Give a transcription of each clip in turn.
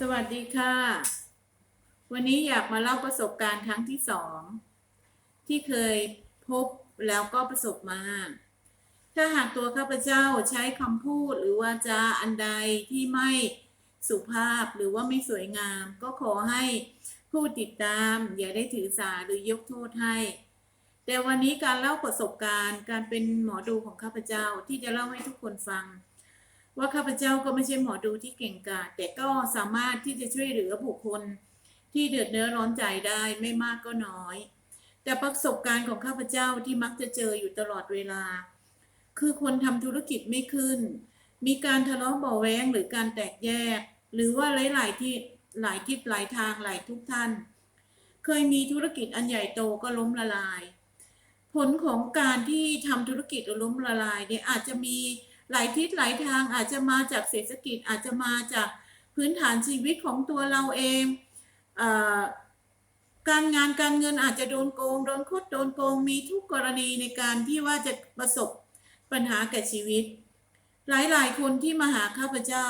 สวัสดีค่ะ วันนี้อยากมาเล่าประสบการณ์ครั้งที่สองที่เคยพบแล้วก็ประสบมา ถ้าหากตัวข้าพเจ้าใช้คำพูดหรือวาจาอันใดที่ไม่สุภาพหรือว่าไม่สวยงาม ก็ขอให้ผู้ติดตามอย่าได้ถือสาหรือยกโทษให้ แต่วันนี้การเล่าประสบการณ์การเป็นหมอดูของข้าพเจ้าที่จะเล่าให้ทุกคนฟัง ว่าข้าพเจ้าก็ไม่ใช่หมอดูที่เก่งกาจแต่ก็สามารถที่จะช่วยเหลือบุคคลที่เดือดเนื้อร้อนใจได้ไม่มากก็น้อย แต่ประสบการณ์ของข้าพเจ้าที่มักจะเจออยู่ตลอดเวลา คือคนทำธุรกิจไม่ขึ้น มีการทะเลาะเบาแว้งหรือการแตกแยก หรือว่าหลาย ๆ ที่หลายทิศหลายทางหลายทุกท่าน เคยมีธุรกิจอันใหญ่โตก็ล้มละลาย ผลของการที่ทำธุรกิจล้มละลายเนี่ยอาจจะมี หลายทิศหลายทางอาจจะมาจากเศรษฐกิจอาจจะมาจากพื้นฐานชีวิตของตัวเราเองเอการงานการเงินอาจจะโดนโกงโดนคดโดนโกงมีทุกกรณีในการที่ว่าจะประสบปัญหาแก่ชีวิต หลายๆ คนที่มาหาข้าพเจ้า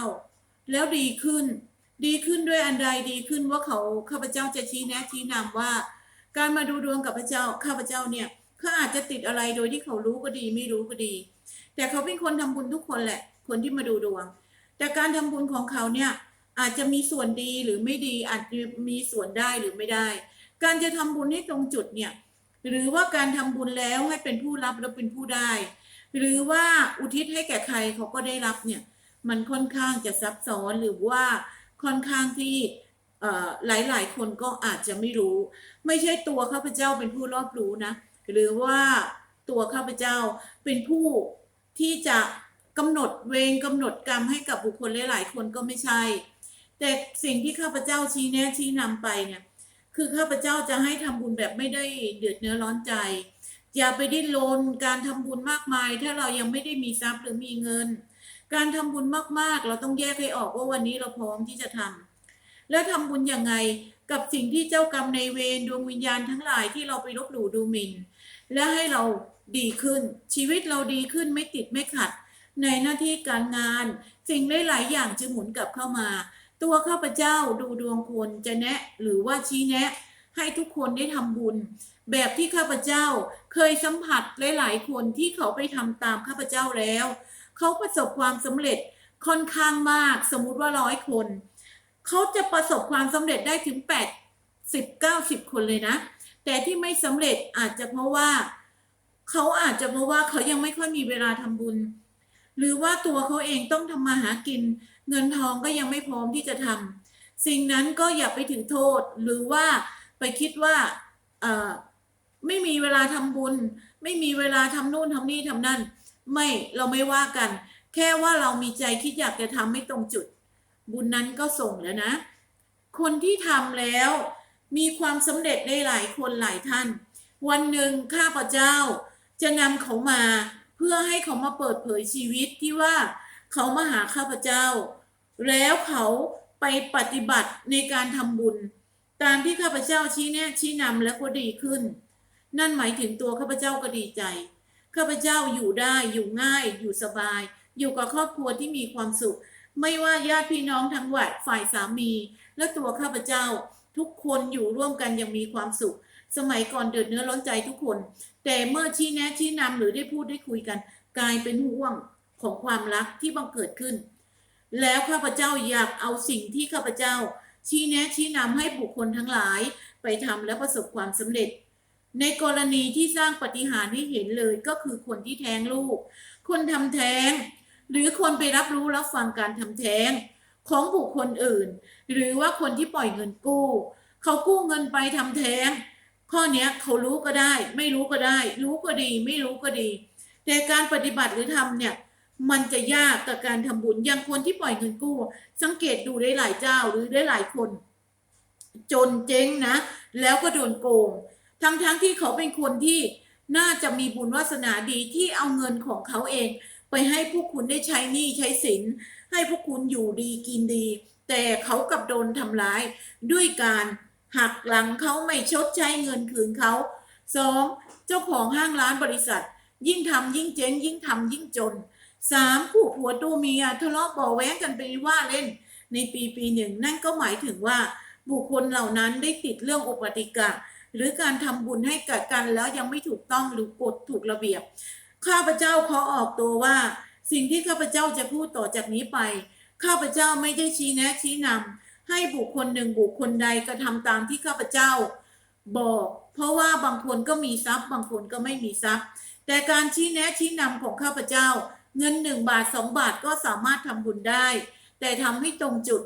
แล้วดีขึ้น ดีขึ้นด้วยอันใดดีขึ้นว่าเขาข้าพเจ้าจะชี้แนะชี้นำว่า การมาดูดวงกับพระเจ้าข้าพเจ้าเนี่ย เขาอาจจะติดอะไรโดยที่เขารู้ก็ดีไม่รู้ก็ดี แต่เขาเป็นคนทำบุญทุกคนแหละ คนที่มาดูดวง แต่การทำบุญของเขาเนี่ยอาจจะมีส่วนดีหรือไม่ดีอาจจะมีส่วนได้หรือไม่ได้ การจะทำบุญให้ตรงจุดเนี่ยหรือว่าการทำบุญแล้วให้เป็นผู้รับแล้วเป็นผู้ได้ หรือว่าอุทิศให้แก่ใครเขาก็ได้รับเนี่ยมันค่อนข้างจะซับซ้อนหรือว่าค่อนข้างที่หลายหลายคนก็อาจจะไม่รู้ ไม่ใช่ตัวข้าพเจ้าเป็นผู้รอบรู้นะ หรือว่าตัวข้าพเจ้าเป็นผู้ที่จะกำหนดเวรกำหนดกรรมให้กับบุคคลหลายๆคนก็ไม่ใช่ แต่สิ่งที่ข้าพเจ้าชี้แนะชี้นำไปเนี่ยคือข้าพเจ้าจะให้ทำบุญแบบไม่ได้เดือดเนื้อร้อนใจ อย่าไปดิ้นรนการทำบุญมากมาย ถ้าเรายังไม่ได้มีทรัพย์หรือมีเงิน การทำบุญมากๆ เราต้องแยกให้ออกว่าวันนี้เราพร้อมที่จะทำและทำบุญยังไงกับสิ่งที่เจ้ากรรมในเวรดวงวิญญาณทั้งหลายที่เราไปลบหลู่ดูหมิ่น และให้เราดีขึ้น ชีวิตเราดีขึ้นไม่ติดไม่ขัด ในหน้าที่การงาน สิ่งหลายๆอย่างจะหมุนกลับเข้ามา ตัวข้าพเจ้าดูดวงคนจะแนะหรือว่าชี้แนะ ให้ทุกคนได้ทำบุญ แบบที่ข้าพเจ้าเคยสัมผัสหลายๆคนที่เขาไปทำตามข้าพเจ้าแล้ว เขาประสบความสำเร็จค่อนข้างมากสมมุติว่าร้อยคน เขาจะประสบความสำเร็จได้ถึง8 10 90 คนเลยนะ แต่ที่ไม่สำเร็จอาจจะเพราะว่าเขาอาจจะเพราะว่าเขายังไม่ค่อยมีเวลาทำบุญ หรือว่าตัวเขาเองต้องทำมาหากิน เงินทองก็ยังไม่พร้อมที่จะทำสิ่งนั้นก็อย่าไปถือโทษ หรือว่าไปคิดว่าไม่มีเวลาทำบุญ ไม่มีเวลาทำนู่นทำนี่ทำนั่น ไม่เราไม่ว่ากัน แค่ว่าเรามีใจคิดอยากจะทำไม่ตรงจุด บุญนั้นก็ส่งแล้วนะ คนที่ทำแล้ว มีความสำเร็จได้หลายคนหลายท่าน วันหนึ่งข้าพเจ้าจะนำเขามาเพื่อให้เขามาเปิดเผยชีวิตที่ว่าเขามาหาข้าพเจ้า แล้วเขาไปปฏิบัติในการทำบุญ ตามที่ข้าพเจ้าชี้แนะชี้นำแล้วก็ดีขึ้น นั่นหมายถึงตัวข้าพเจ้าก็ดีใจข้าพเจ้าอยู่ได้อยู่ง่ายอยู่สบาย อยู่กับครอบครัวที่มีความสุข ไม่ว่าญาติพี่น้องทั้งวัดฝ่ายสามี และตัวข้าพเจ้า ทุกคนอยู่ร่วมกันย่างมีความสุข สมัยก่อนเดือดเนื้อร้อนใจทุกคน แต่เมื่อชี้แนะชี้นำหรือได้พูดได้คุยกัน กลายเป็นห่วงของความรักที่บังเกิดขึ้น แล้วข้าพเจ้าอยากเอาสิ่งที่ข้าพเจ้า ชี้แนะชี้นำให้บุคคลทั้งหลายไปทำและประสบความสำเร็จ ในกรณีที่สร้างปฏิหารให้เห็นเลยก็คือคนที่แท้งลูก คนทำแท้ง หรือคนไปรับรู้รับฟังการทำแท้ง ของบุคคลอื่น หรือว่าคนที่ปล่อยเงินกู้ เขากู้เงินไปทำแท้ง ข้อเนี้ยเขารู้ก็ได้ ไม่รู้ก็ได้ รู้ก็ดี ไม่รู้ก็ดี แต่การปฏิบัติหรือทำเนี่ยมันจะยากกับการทำบุญอย่างคนที่ปล่อยเงินกู้ สังเกตดูได้หลายเจ้าหรือได้หลายคน จนเจ๊งนะ แล้วก็โดนโกง ทั้งๆทที่เขาเป็นคนที่น่าจะมีบุญวาสนาดีที่เอาเงินของเขาเอง ไปให้พวกคุณได้ใช้หนี้ใช้สิน ให้พวกคุณอยู่ดีกินดี แต่เขากับโดนทำร้าย ด้วยการหักหลังเขาไม่ชดใช้เงินคืนเขาสองเจ้าของห้างร้านบริษัท ยิ่งทำยิ่งเจ๊งยิ่งทำยิ่งจนสามผู้ผัวตัวเมียทะเลาะเบาะแว้งกันไปว่าเล่น ในปีปีหนึ่งนั่นก็หมายถึงว่า บุคคลเหล่านั้นได้ติดเรื่องอุปติกะหรือการทำบุญให้กับกันแล้วยังไม่ถูกต้องหรือกฎถูกระเบียบ ข้าพเจ้าขอออกตัวว่า สิ่งที่ข้าพเจ้าจะพูดต่อจากนี้ไป ข้าพเจ้าไม่ได้ชี้แนะชี้นำให้บุคคลหนึ่งบุคคลใดกระทำตามที่ข้าพเจ้าบอก เพราะว่าบางคนก็มีทรัพย์ บางคนก็ไม่มีทรัพย์ แต่การชี้แนะชี้นำของข้าพเจ้า เงินหนึ่งบาทสองบาทก็สามารถทำบุญได้ แต่ทำให้ตรงจุด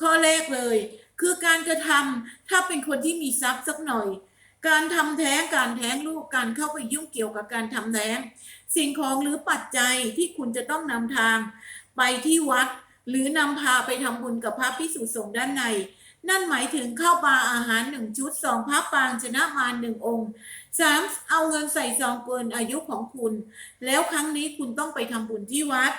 ข้อแรกเลย คือการกระทำถ้าเป็นคนที่มีทรัพย์สักหน่อยการทำแท้งการแท้งลูกการเข้าไปยุ่งเกี่ยวกับการทำแท้ง สิ่งของหรือปัจจัยที่คุณจะต้องนำทาง ไปที่วัด หรือนำพาไปทำบุญกับพระพิสุสงฆ์ด้านใน นั่นหมายถึงข้าวปลาอาหารหนึ่งชุดสองพระปางชนะมารหนึ่งองค์สามเอาเงินใส่ซองเกินอายุของคุณ แล้วครั้งนี้คุณต้องไปทำบุญที่วัด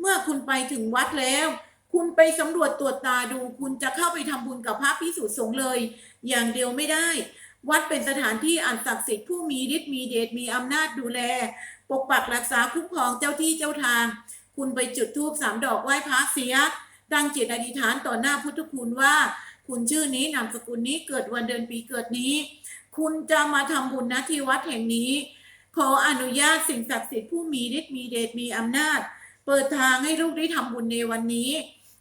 เมื่อคุณไปถึงวัดแล้วคุณไปสำรวจตรวจตาดู คุณจะเข้าไปทำบุญกับพระพิสุสงฆ์เลย อย่างเดียวไม่ได้ วัดเป็นสถานที่อันศักดิ์สิทธิ์ผู้มีฤทธิ์มีเดชมีอำนาจดูแล ปกปักรักษาคุ้มครองเจ้าที่เจ้าทาง คุณไปจุดธูปสามดอกไหว้พระเสียตั้งจิตอธิษฐานต่อหน้าพุทธคุณว่า คุณชื่อนี้นามสกุลนี้เกิดวันเดือนปีเกิดนี้ คุณจะมาทำบุญณที่วัดแห่งนี้ ขออนุญาตสิ่งศักดิ์สิทธิ์ผู้มีฤทธิ์มีเดชมีอำนาจ เปิดทางให้ลูกได้ทำบุญในวันนี้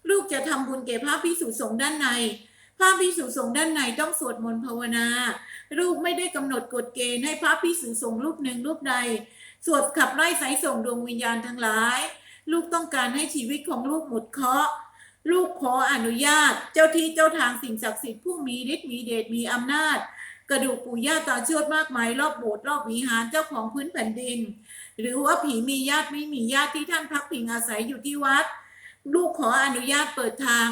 ลูกจะทำบุญแก่พระพิสุสงฆ์ด้านใน พระพิสุสงฆ์ด้านในต้องสวดมนต์ภาวนาลูกไม่ได้กำหนดกฎเกณฑ์ให้พระพิสุสงฆ์รูปหนึ่งรูปใด สวดขับไล่สายส่งดวงวิญญาณทั้งหลาย ลูกต้องการให้ชีวิตของลูกหมดเคราะห์ลูกขออนุญาต เจ้าที่เจ้าทางสิ่งศักดิ์สิทธิ์ผู้มีฤทธิ์มีเดชมีอำนาจ กระดูกปู่ย่าตาเชือดมากมายรอบโบสถ์รอบวิหารเจ้าของพื้นแผ่นดิน หรือว่าผีมีญาติไม่มีญาติที่ท่านพักพิงอาศัยอยู่ที่วัด ลูกขออนุญาตเปิดทาง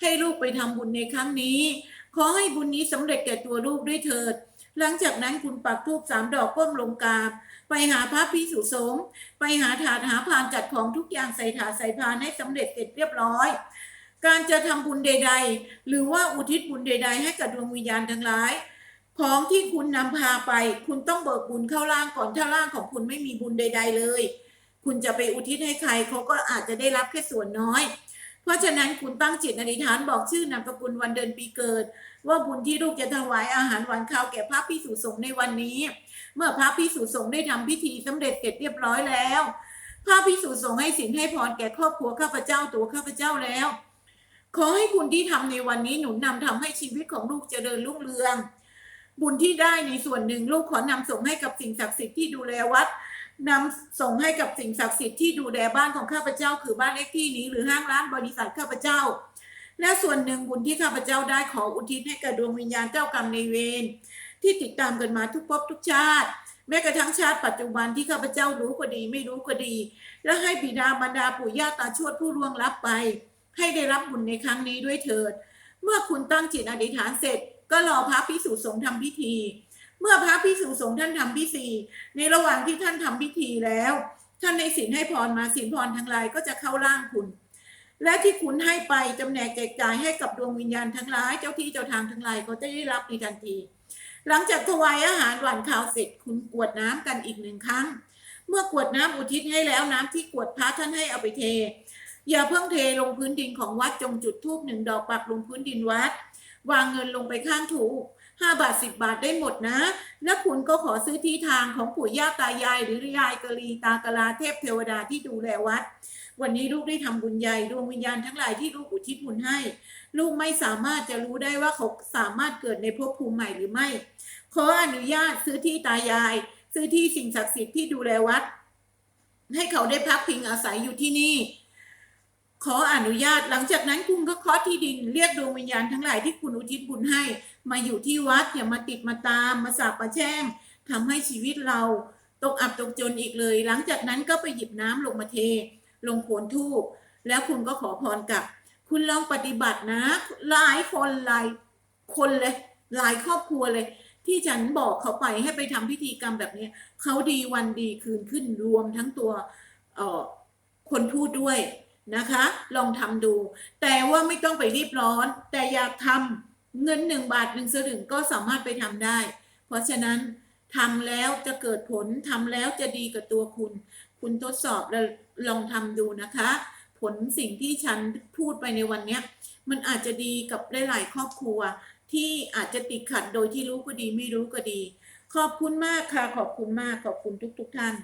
ให้ลูกไปทำบุญในครั้งนี้ ขอให้บุญนี้สำเร็จแก่ตัวลูกด้วยเถิด หลังจากนั้นคุณปักธูปสามดอกก้มลงกราบ ไปหาพระพิสุสงฆ์ไปหาถาดหาพานจัดของทุกอย่างใส่ถาดใส่พานให้สำเร็จเสร็จเรียบร้อย การจะทำบุญใด ๆ หรือว่าอุทิศบุญใด ๆ ให้กับดวงวิญญาณทั้งหลายของที่คุณนำพาไป คุณต้องเบิกบุญเข้าร่างก่อนถ้าร่างของคุณไม่มีบุญใด ๆ เลย คุณจะไปอุทิศให้ใครเขาก็อาจจะได้รับแค่ส่วนน้อย เพราะฉะนั้นคุณตั้งจิตอธิษฐานบอกชื่อนามสกุลวันเดือนปีเกิด ว่าบุญที่ลูกจะถวายอาหารหวานข้าวแก่พระพิสุสงฆ์ในวันนี้ เมื่อพระพิสุสงฆ์ได้ทำพิธีสำเร็จเสร็จเรียบร้อยแล้วพระพิสุสงฆ์ให้สินให้พรแก่ครอบครัวข้าพเจ้าตัวข้าพเจ้าแล้ว ขอให้คุณที่ทำในวันนี้หนุนนำทำให้ชีวิตของลูกเจริญรุ่งเรือง บุญที่ได้ในส่วนหนึ่งลูกขอนำส่งให้กับสิ่งศักดิ์สิทธิ์ที่ดูแลวัด นำส่งให้กับสิ่งศักดิ์สิทธิ์ที่ดูแลบ้านของข้าพเจ้า คือบ้านเลขที่นี้ หรือห้างร้านบริษัทข้าพเจ้า และส่วนหนึ่งบุญที่ข้าพเจ้าได้ขออุทิศให้กับดวงวิญญาณเจ้ากรรมในเวรที่ติดตามกันมาทุกภพทุกชาติ แม้กระทั่งชาติปัจจุบันที่ข้าพเจ้ารู้ก็ดีไม่รู้ก็ดี และให้บิดาบรรดาปู่ย่าตาชวดผู้ล่วงลับไป ให้ได้รับบุญในครั้งนี้ด้วยเถิด เมื่อคุณตั้งจิตอธิษฐานเสร็จ ก็รอพระพิสุสงฆ์ทำพิธี เมื่อพระพิสุสงฆ์ท่านทำพิธีในระหว่างที่ท่านทำพิธีแล้ว ท่านในสินให้พรมาสินพรทั้งหลายก็จะเข้าร่างคุณ และที่คุณให้ไปจำแนกแจกจ่ายให้กับดวงวิญญาณทั้งหลายเจ้าที่เจ้าทางทั้งหลายเขาจะได้รับในทันที หลังจากถวายอาหารหวานข้าวเสร็จคุณกวดน้ำกันอีกหนึ่งครั้ง เมื่อกวดน้ำอุทิศให้แล้วน้ำที่กวดพระท่านให้เอาไปเท อย่าเพิ่งเทลงพื้นดินของวัดจงจุดธูปหนึ่งดอกปักลงพื้นดินวัด วางเงินลงไปข้างถู กห้าบาทสิบบาทได้หมดนะ และคุณก็ขอซื้อที่ทางของปู่ย่าตายาย หรือยายกะลีตากะลาเทพเทวดาที่ดูแลวัด วันนี้ลูกได้ทำบุญใหญ่ดวงวิญญาณทั้งหลายที่ลูกอุทิศบุญให้ ลูกไม่สามารถจะรู้ได้ว่าเขาสามารถเกิดในภพภูมิใหม่หรือไม่ ขออนุญาตซื้อที่ตายาย ซื้อที่สิ่งศักดิ์สิทธิ์ที่ดูแลวัด ให้เขาได้พักพิงอาศัยอยู่ที่นี่ ขออนุญาตหลังจากนั้นคุณก็เคาะที่ดินเรียกดวงวิญญาณทั้งหลายที่คุณอุทิศบุญให้ มาอยู่ที่วัดอย่ามาติดมาตามมาสาบมาแช่งทำให้ชีวิตเราตกอับตกจนอีกเลย หลังจากนั้นก็ไปหยิบน้ำลงมาเท ลงโขนทูบแล้วคุณก็ขอพรกับ คุณลองปฏิบัตินะ หลายคนหลายคนเลย หลายครอบครัวเลย ที่ฉันบอกเขาไปให้ไปทำพิธีกรรมแบบนี้เขาดีวันดีคืนขึ้นรวมทั้งตัวออคนพูดด้วย นะคะ ลองทำดู แต่ว่าไม่ต้องไปรีบร้อน แต่อยากทำเงินหนึ่งบาทหนึ่งสลึงก็สามารถไปทำได้ เพราะฉะนั้นทำแล้วจะเกิดผลทำแล้วจะดีกับตัวคุณ คุณทดสอบแล้วลองทำดูนะคะ ผลสิ่งที่ฉันพูดไปในวันนี้มันอาจจะดีกับหลายๆครอบครัว ที่อาจจะติดขัดโดยที่รู้ก็ดีไม่รู้ก็ดี ขอบคุณมากค่ะ ขอบคุณมากขอบคุณทุก ๆ ท่าน